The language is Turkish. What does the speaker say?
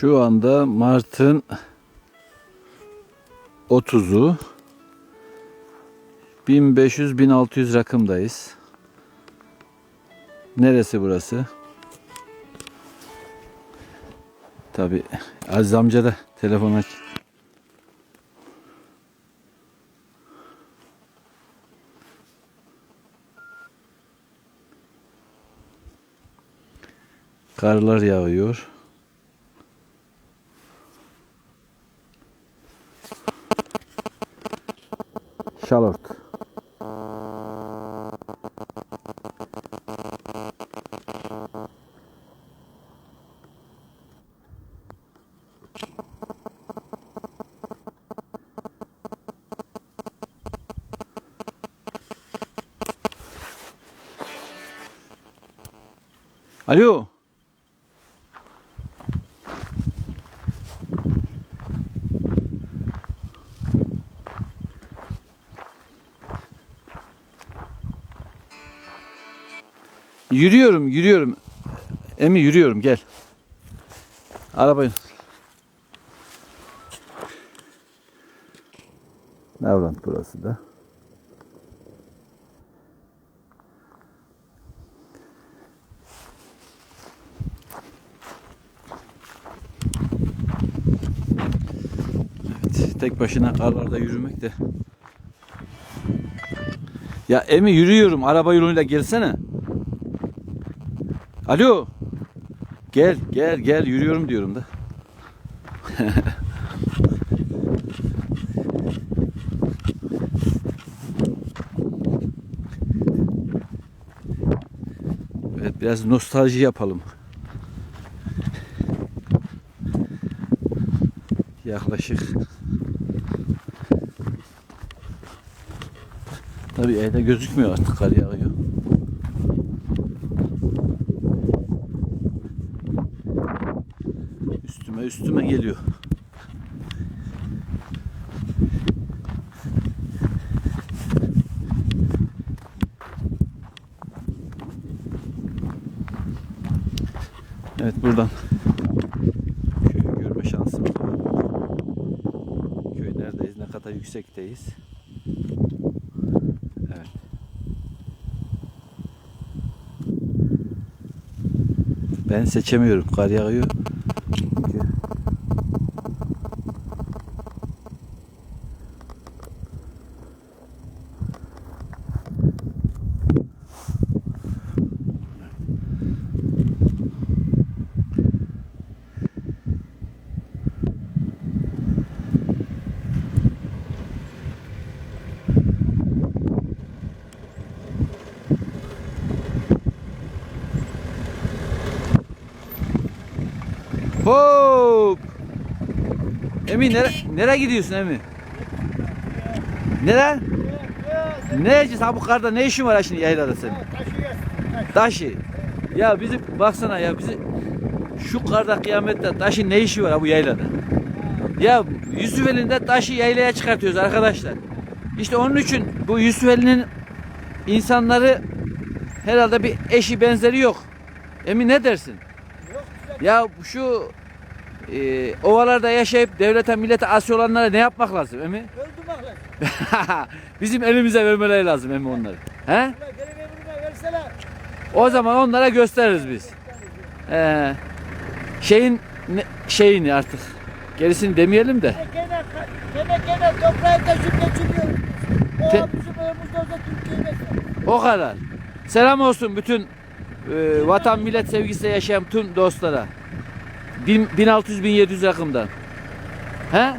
Şu anda Mart'ın 30'u 1500-1600 rakımdayız. Neresi burası? Tabi Aziz amca da telefon aç. Karlar yağıyor. Şalort. Alo. Yürüyorum, yürüyorum. Emi yürüyorum, gel. Arabayı. Navrant burası da. Evet, tek başına karlarda yürümek de. Ya Emi yürüyorum, araba yoluyla gelsene. Alo. Gel gel gel yürüyorum diyorum da. evet biraz nostalji yapalım. Yaklaşık. Tabii evde gözükmüyor artık kar yağıyor. Üstüme geliyor. Evet buradan köyü görme şansım var. Köy neredeyiz? Ne kadar yüksekteyiz? Evet. Ben seçemiyorum. Kar yağıyor. Hop! Emi nere nereye gidiyorsun Emi? Nere? Ne ha bu karda ne işin var ha şimdi yaylada senin? Taşı. Ya bizim baksana ya bizi şu karda kıyamette taşı ne işi var ha bu yaylada? Ya Yusufeli'nde taşı yaylaya çıkartıyoruz arkadaşlar. İşte onun için bu Yusufeli'nin insanları herhalde bir eşi benzeri yok. Emin ne dersin? Ya şu e, ovalarda yaşayıp devlete millete asi olanlara ne yapmak lazım emi? Öldürmek lazım. Bizim elimize vermeleri lazım emi onları. He? O zaman onlara gösteririz biz. Ee, şeyin ne- şeyini artık gerisini demeyelim de. Gene gene gene toprağı taşıp geçiriyor. O Te- bizim önümüzde olsa Türkiye'yi besler. O kadar. Selam olsun bütün e, vatan millet sevgisiyle yaşayan tüm dostlara. Bin- 1600-1700 rakımdan. He? Ya